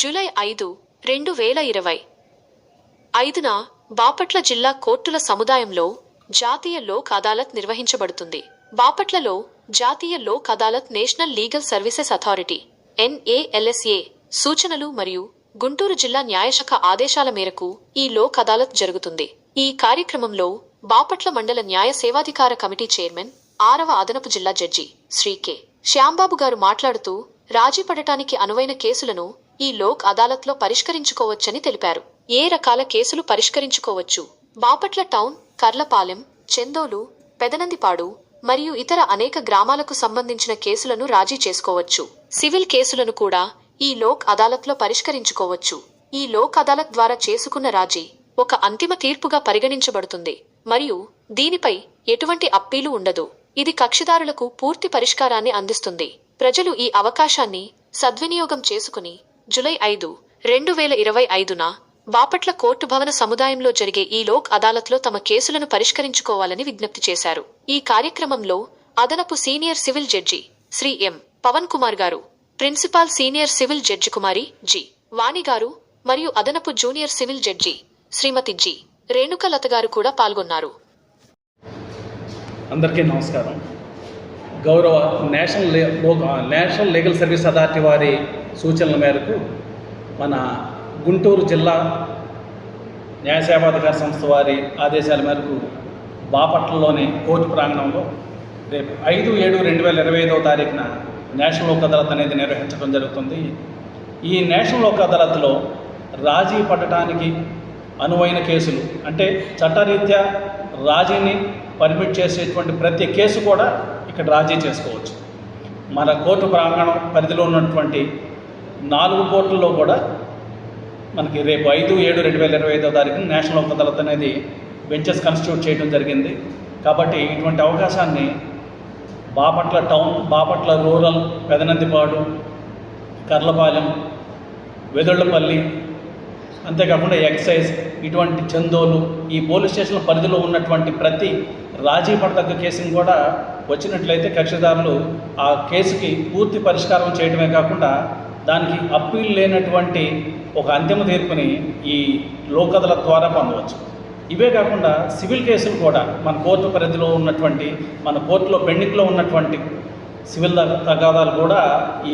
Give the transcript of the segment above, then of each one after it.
July ఐదు రెండు వేల ఇరవై. ఐదున బాపట్ల జిల్లా కోర్టుల సముదాయంలో జాతీయ లోక్ అదాలత్ నిర్వహించబడుతుంది. బాపట్లలో జాతీయ Lok Adalat national legal services authority NALSA సూచనలు మరియు గుంటూరు జిల్లా న్యాయశాఖ ఆదేశాల మేరకు ఈ లోక్ అదాలత్ జరుగుతుంది. ఈ కార్యక్రమంలో బాపట్ల మండల న్యాయ సేవాధికార కమిటీ చైర్మన్ ఆరవ అదనపు జిల్లా జడ్జి శ్రీ కె. శ్యాంబాబు గారు మాట్లాడుతూ రాజీ పడటానికి అనువైన కేసులను ఈ లోక్ అదాలత్లో పరిష్కరించుకోవచ్చని తెలిపారు. ఏ రకాల కేసులు పరిష్కరించుకోవచ్చు? బాపట్ల టౌన్ కర్లపాలెం చెందోలు పెదనందిపాడు మరియు ఇతర అనేక గ్రామాలకు సంబంధించిన కేసులను రాజీ చేసుకోవచ్చు. సివిల్ కేసులను కూడా ఈ లోక్ అదాలత్లో పరిష్కరించుకోవచ్చు. ఈ లోక్ అదాలత్ ద్వారా చేసుకున్న రాజీ ఒక అంతిమ తీర్పుగా పరిగణించబడుతుంది. మరియు దీనిపై ఎటువంటి అప్పీలు ఉండదు. ఇది కక్షిదారులకు పూర్తి పరిష్కారాన్ని అందిస్తుంది. ప్రజలు ఈ అవకాశాన్ని సద్వినియోగం చేసుకుని జులై ఐదు రెండు వేల ఇరవై ఐదున బాపట్ల కోర్టు భవన సముదాయంలో జరిగే ఈ లోక్ అదాలత్లో తమ కేసులను పరిష్కరించుకోవాలని విజ్ఞప్తి చేశారు. ఈ కార్యక్రమంలో అదనపు senior civil judge Shri M. Pavan Kumar గారు principal senior civil judge Kumari G. Vani గారు మరియు అదనపు junior civil judge Shrimati G. Renukalatha గారు కూడా పాల్గొన్నారు. అందరికీ నమస్కారం. గౌరవ national national legal service authority వారి సూచనల మేరకు మన గుంటూరు జిల్లా న్యాయసేవాధికార సంస్థ వారి ఆదేశాల మేరకు బాపట్లలోని కోర్టు ప్రాంగణంలో రేపు ఐదు ఏడు రెండు వేల ఇరవై ఐదవ తారీఖున నేషనల్ లోక్ అదాలత్ అనేది నిర్వహించడం జరుగుతుంది. ఈ నేషనల్ లోక్ అదాలత్లో రాజీ పడటానికి అనువైన కేసులు అంటే చట్టరీత్యా రాజీని పర్మిట్ చేసేటువంటి ప్రతి కేసు కూడా ఇక్కడ రాజీ చేసుకోవచ్చు. మన కోర్టు ప్రాంగణం పరిధిలో ఉన్నటువంటి నాలుగు కోర్టుల్లో కూడా మనకి రేపు ఐదు ఏడు రెండు వేల ఇరవై ఐదో తారీఖున నేషనల్ లోక్ అదాలత్ అనేది బెంచెస్ కన్స్టిట్యూట్ చేయడం జరిగింది. కాబట్టి ఇటువంటి అవకాశాన్ని బాపట్ల టౌన్ బాపట్ల రూరల్ పెదనందిపాడు కర్లపాలెం వెదళ్ళపల్లి అంతేకాకుండా ఎక్సైజ్ ఇటువంటి చందోలు ఈ పోలీస్ స్టేషన్ పరిధిలో ఉన్నటువంటి ప్రతి రాజీ పడదగ్గ కేసుని కూడా వచ్చినట్లయితే కక్షిదారులు ఆ కేసుకి పూర్తి పరిష్కారం చేయడమే కాకుండా దానికి అప్పీల్ లేనటువంటి ఒక అంతిమ తీర్పుని ఈ లోకదల ద్వారా పొందవచ్చు. ఇవే కాకుండా సివిల్ కేసులు కూడా మన కోర్టు పరిధిలో ఉన్నటువంటి మన కోర్టులో పెండింగ్లో ఉన్నటువంటి సివిల్ తగాదాలు కూడా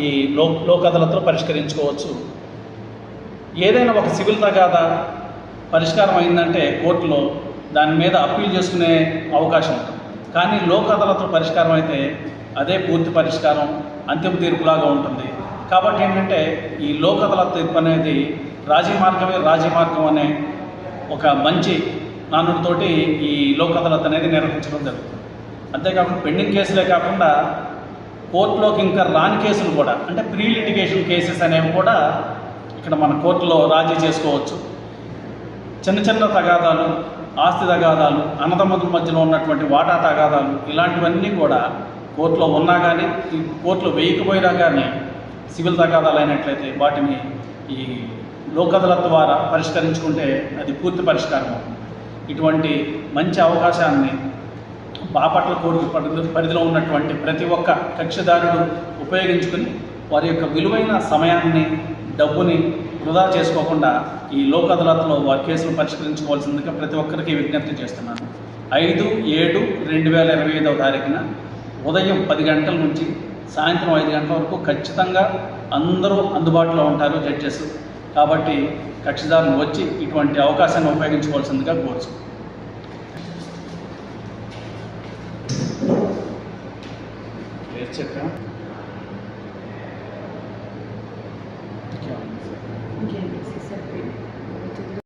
ఈ లో లోక్ అదాలత్లో పరిష్కరించుకోవచ్చు. ఏదైనా ఒక సివిల్ తగాదా పరిష్కారం అయిందంటే కోర్టులో దాని మీద అప్పీల్ చేసుకునే అవకాశం ఉంటుంది. కానీ లోక్ అదాలత్లో పరిష్కారం అయితే అదే పూర్తి పరిష్కారం అంతిమ తీర్పులాగా ఉంటుంది. కాబట్టి ఏంటంటే ఈ లోక్ అదాలత్ తీర్పు అనేది రాజీ మార్గమే రాజీ మార్గం అనే ఒక మంచి నానుడితోటి ఈ లోక్ అదాలత్ అనేది నిర్వహించడం జరుగుతుంది. అంతేకాకుండా పెండింగ్ కేసులే కాకుండా కోర్టులోకి ఇంకా రాని కేసులు కూడా అంటే ప్రీ లిటిగేషన్ కేసెస్ అనేవి కూడా ఇక్కడ మన కోర్టులో రాజీ చేసుకోవచ్చు. చిన్న చిన్న తగాదాలు ఆస్తి తగాదాలు అన్నదమ్ముల మధ్యలో ఉన్నటువంటి వాటా తగాదాలు ఇలాంటివన్నీ కూడా కోర్టులో ఉన్నా కానీ ఈ కోర్టులో వేయకపోయినా కానీ సివిల్ తగాదాలు అయినట్లయితే వాటిని ఈ లోకదల ద్వారా పరిష్కరించుకుంటే అది పూర్తి పరిష్కారం ఇటువంటి మంచి అవకాశాన్ని బాపట్ల కోర్టు పరిధిలో ఉన్నటువంటి ప్రతి ఒక్క కక్షిదారుడు ఉపయోగించుకుని వారి యొక్క విలువైన సమయాన్ని డబ్బుని వృధా చేసుకోకుండా ఈ లోక్ అదాలత్లో వారి కేసులు పరిష్కరించుకోవాల్సిందిగా ప్రతి ఒక్కరికి విజ్ఞప్తి చేస్తున్నాను. ఐదు ఏడు రెండు వేల ఇరవై ఐదవ తారీఖున ఉదయం పది గంటల నుంచి సాయంత్రం ఐదు గంటల వరకు ఖచ్చితంగా అందరూ అందుబాటులో ఉంటారు జడ్జెస్. కాబట్టి కక్షిదారులు వచ్చి ఇటువంటి అవకాశాన్ని ఉపయోగించుకోవాల్సిందిగా కోరుచు. చెప్పాను Okay, Again, this is.